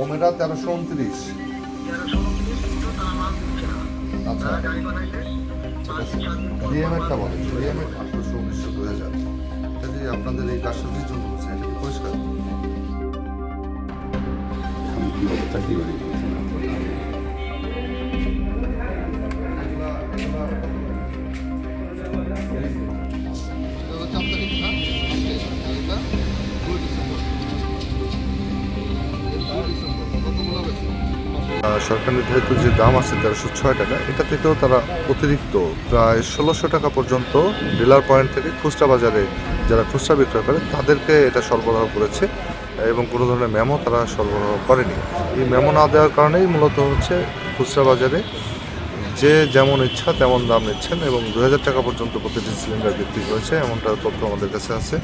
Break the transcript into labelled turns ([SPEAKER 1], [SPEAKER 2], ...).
[SPEAKER 1] ওমেরা তেরোশো উনত্রিশ। আচ্ছা। ডিএমএরটা বলে ডিএমএর আঠারোশো উনিশশো দুই হাজার। এটা যে আপনাদের এই কাজটার জন্য বলছে এটা কি পরিষ্কার?
[SPEAKER 2] চাকরি করি
[SPEAKER 1] আহ, সরকার নির্ধারিত যে দাম আছে তেরোশো ছয় টাকা, এটা থেকেও তারা অতিরিক্ত প্রায় ষোলোশো টাকা পর্যন্ত ডিলার পয়েন্ট থেকে খুচরা বাজারে যারা খুচরা বিক্রয় করে, তাদেরকে এটা সরবরাহ করেছে এবং কোনো ধরনের মেমো তারা সরবরাহ করেনি। এই মেমো না দেওয়ার কারণেই মূলত হচ্ছে খুচরা বাজারে যে যেমন ইচ্ছা তেমন দাম নিচ্ছেন এবং দু হাজার টাকা পর্যন্ত প্রতিটি সিলিন্ডার বিক্রি করেছে এমনটা তথ্য আমাদের কাছে আছে।